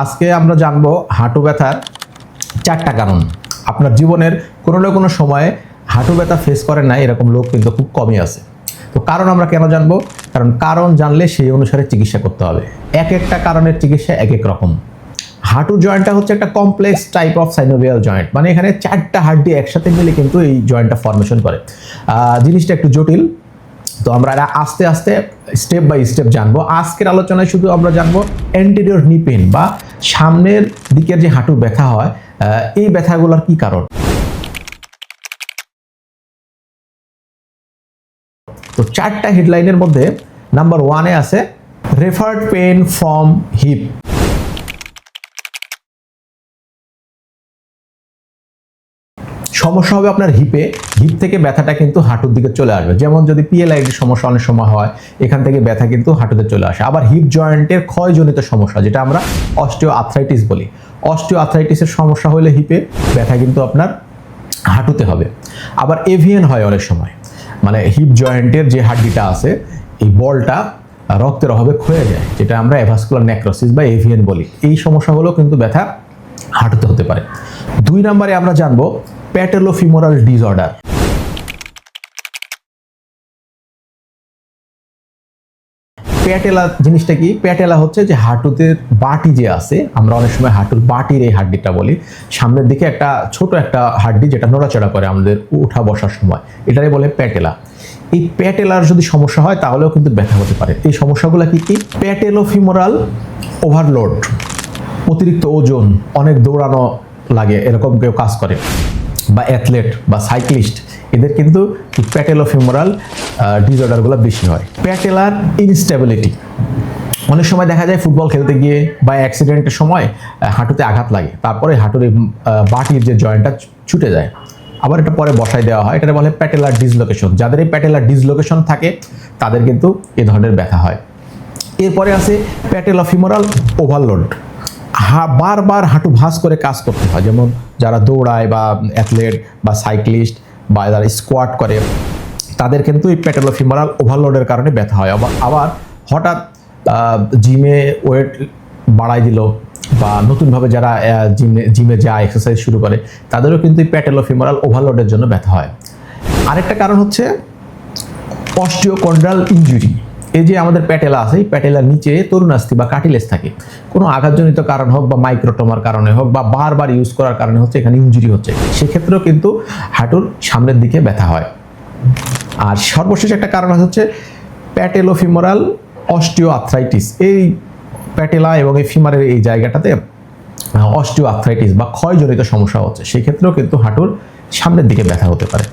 আজকে আমরা জানব হাঁটু ব্যথার চারটা কারণ। আপনার জীবনের কোনো না কোনো সময়ে হাঁটু ব্যথা ফেস করেন না, এরকম লোক কিন্তু খুব কমই আছে। তো কারণ আমরা কেন জানব? কারণ কারণ জানলে সেই অনুসারে চিকিৎসা করতে হবে। এক একটা কারণের চিকিৎসা এক এক রকম। হাঁটু জয়েন্টটা হচ্ছে একটা complex type of synovial joint মানে এখানে চারটা হাড্ডি একসাথে মিলে কিন্তু এই জয়েন্টটা ফর্মেশন করে। জিনিসটা একটু জটিল। তো আমরা আস্তে আস্তে স্টেপ বাই স্টেপ জানব। আজকের আলোচনায় শুধু আমরা জানব অ্যান্টেরিয়র নি পেন বা সামনের দিকের যে হাঁটুর ব্যথা হয় এই ব্যথাগুলোর কি কারণ? তো চারটা হেডলাইনের মধ্যে নাম্বার ওয়ানে আছে রেফার্ড পেন ফ্রম হিপ সমস্যা হবে আপনার হিপে হিপ থেকে ব্যথাটা কিন্তু হাঁটুর দিকে চলে আসবে। যেমন যদি পিএলআইডির সমস্যা, অনেক সময় হয়, এখান থেকে ব্যথা কিন্তু হাঁটুতে চলে আসে। আবার হিপ জয়েন্টের ক্ষয়জনিত সমস্যা, যেটা আমরা অস্টিও আর্থ্রাইটিস বলি। অস্টিও আর্থ্রাইটিসের সমস্যা হলে হিপে ব্যথা কিন্তু আপনার হাঁটুতে হবে। আবার এভিএন হয় অনেক সময়। মানে হিপ জয়েন্টের যে হাড্ডিটা আছে, এই বলটা রক্তের অভাবে ক্ষয়ে যায়, যেটা আমরা অ্যাভাস্কুলার নেক্রোসিস বা এভিএন বলি। এই সমস্যাগুলো কিন্তু ব্যথা হাঁটুতে হতে পারে। দুই নম্বরে আমরা জানব প্যাটেলোফিমোরাল ডিসঅর্ডার প্যাটেলা জিনিসটা কি? প্যাটেলা হচ্ছে যে হাঁটুতে বাটি যে আছে, আমরা অনেক সময় হাঁটুর বাটির এই হাড্ডিটা বলি, সামনের দিকে একটা ছোট একটা হাড্ডি যেটা নড়াচড়া করে আমাদের উঠা বসার সময়, এটারে বলে প্যাটেলা। এই প্যাটেলার যদি সমস্যা হয়, তাহলেও কিন্তু ব্যথা হতে পারে। এই সমস্যাগুলো কি কি? প্যাটেলোফিমোরাল ওভারলোড, অতিরিক্ত ওজন, অনেক দৌড়ানো লাগে, এরকম কেউ কাজ করে। বা অ্যাথলেট বা সাইক্লিস্ট এদের কিন্তু প্যাটেলোফিমোরাল ডিসঅর্ডারগুলো বেশি হয়। প্যাটেলার ইনস্টেবিলিটি অনেক সময় দেখা যায় ফুটবল খেলতে গিয়ে বা অ্যাক্সিডেন্টের সময় হাঁটুতে আঘাত লাগে। তারপরে হাঁটুর বাটির যে জয়েন্টটা ছুটে যায়। আবার এটা পরে বসায় দেওয়া হয়। এটা বলে প্যাটেলার ডিসলোকেশন যাদের এই প্যাটেলার ডিসলোকেশন থাকে, তাদের কিন্তু এ ধরনের ব্যথা হয়। এরপরে আছে প্যাটেলোফিমোরাল ওভারলোড বারবার হাঁটু ভাঁজ করে কাজ করতে হয়। যেমন যারা দৌড়ায় বা অ্যাথলেট বা সাইক্লিস্ট বা যারা স্কোয়াট করে, তাদের কিন্তু এই প্যাটেলোফিমোরাল ওভারলোডের কারণে ব্যথা হয়। আবার হঠাৎ জিমে ওয়েট বাড়াই দিল বা নতুনভাবে যারা জিমে জিমে যায় এক্সারসাইজ শুরু করে, তাদেরও কিন্তু এই প্যাটেলোফিমোরাল ওভারলোডের জন্য ব্যথা হয়। আরেকটা কারণ হচ্ছে অস্টিওকন্ড্রাল ইনজুরি এই যে আমাদের প্যাটেলা আছে, এই প্যাটেলার নিচে তরুণাস্থি বা কাটিলেস থাকে। কোনো আঘাতজনিত কারণ হোক বা মাইক্রোটোমার কারণে হোক বা বারবার ইউজ করার কারণে হচ্ছে এখানে ইনজুরি হচ্ছে। সেক্ষেত্রেও কিন্তু হাঁটুর সামনের দিকে ব্যথা হয়। আর সর্বশেষ একটা কারণ হচ্ছে প্যাটেলোফিমোরাল অস্টিও আর্থ্রাইটিস এই প্যাটেলা এবং এই ফিমারের এই জায়গাটাতে অস্টিও আর্থ্রাইটিস বা ক্ষয়জনিত সমস্যা হচ্ছে। সেক্ষেত্রেও কিন্তু হাঁটুর সামনের দিকে ব্যথা হতে পারে।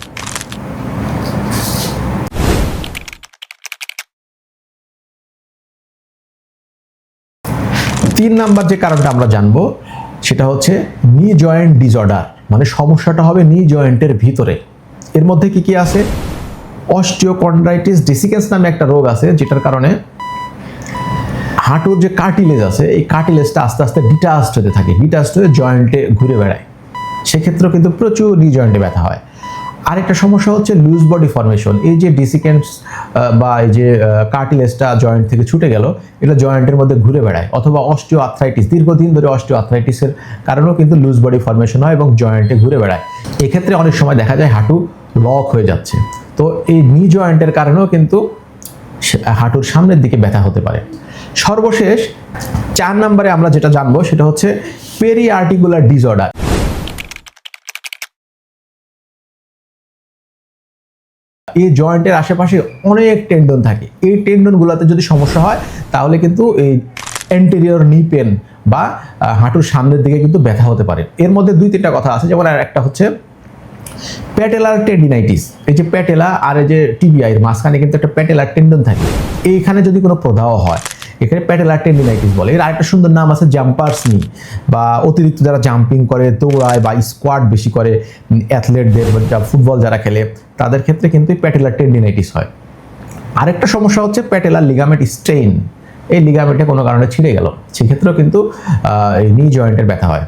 তিন নাম্বার যে কারণটা আমরা জানব, সেটা হচ্ছে নি জয়েন্ট ডিসঅর্ডার মানে সমস্যাটা হবে নি জয়েন্টের ভিতরে। এর মধ্যে কি কি আছে? অস্টিওকন্ড্রাইটিস ডিসিকেন্স নামে একটা রোগ আছে, যেটার কারণে হাঁটুর যে কার্টিলেজ আছে, এই কার্টিলেজটা আস্তে আস্তে ডিটাস্ট হতে থাকে ডিটাস্ট হয়ে জয়েন্টে ঘুরে বেড়ায়। সেক্ষেত্রেও কিন্তু প্রচুর নি জয়েন্টে ব্যথা হয়। আরেকটা সমস্যা হচ্ছে লুজ বডি ফর্মেশন এই যে ডিসিকেন্স বা এই যে কার্টিলেজটা জয়েন্ট থেকে ছুটে গেল, এটা জয়েন্টের মধ্যে ঘুরে বেড়ায়, অথবা অস্টিও আর্থ্রাইটিস দীর্ঘদিন ধরে অস্টিও আর্থ্রাইটিসের কারণেও কিন্তু লুজ বডি ফর্মেশন হয় এবং জয়েন্টে ঘুরে বেড়ায়। এক্ষেত্রে অনেক সময় দেখা যায় হাঁটু লক হয়ে যাচ্ছে। তো এই নি জয়েন্টের কারণেও কিন্তু হাঁটুর সামনের দিকে ব্যথা হতে পারে। সর্বশেষ, চার নম্বরে আমরা যেটা জানব সেটা হচ্ছে পেরি আর্টিকুলার ডিসঅর্ডার এই জয়েন্টের আশেপাশে অনেক টেন্ডন থাকে। এই টেন্ডনগুলোতে যদি সমস্যা হয়, তাহলে কিন্তু এই অ্যান্টেরিয়র নি পেন বা হাঁটুর সামনের দিকে কিন্তু ব্যথা হতে পারে। এর মধ্যে দুই তিনটা কথা আছে, যেমন একটা হচ্ছে প্যাটেলার টেন্ডিনাইটিস এই যে প্যাটেলা আর এই যে টিবিআই এর মাঝখানে কিন্তু একটা প্যাটেলার টেন্ডন থাকে। এইখানে যদি কোনো প্রদাহ হয় এখানে প্যাটেলার টেন্ডিনাইটিস বলে। এর আরেকটা সুন্দর নাম আছে জাম্পার্স নি, বা অতিরিক্ত যারা জাম্পিং করে, দৌড়ায় বা স্কোয়াড বেশি করে অ্যাথলেটদের বা ফুটবল যারা খেলে, তাদের ক্ষেত্রে কিন্তু প্যাটেলার টেন্ডিনাইটিস হয়। আরেকটা সমস্যা হচ্ছে প্যাটেলার লিগামেন্ট স্ট্রেইন এই লিগামেন্টে কোনো কারণে ছিঁড়ে গেল। সেক্ষেত্রেও কিন্তু এই নি জয়েন্টের ব্যথা হয়।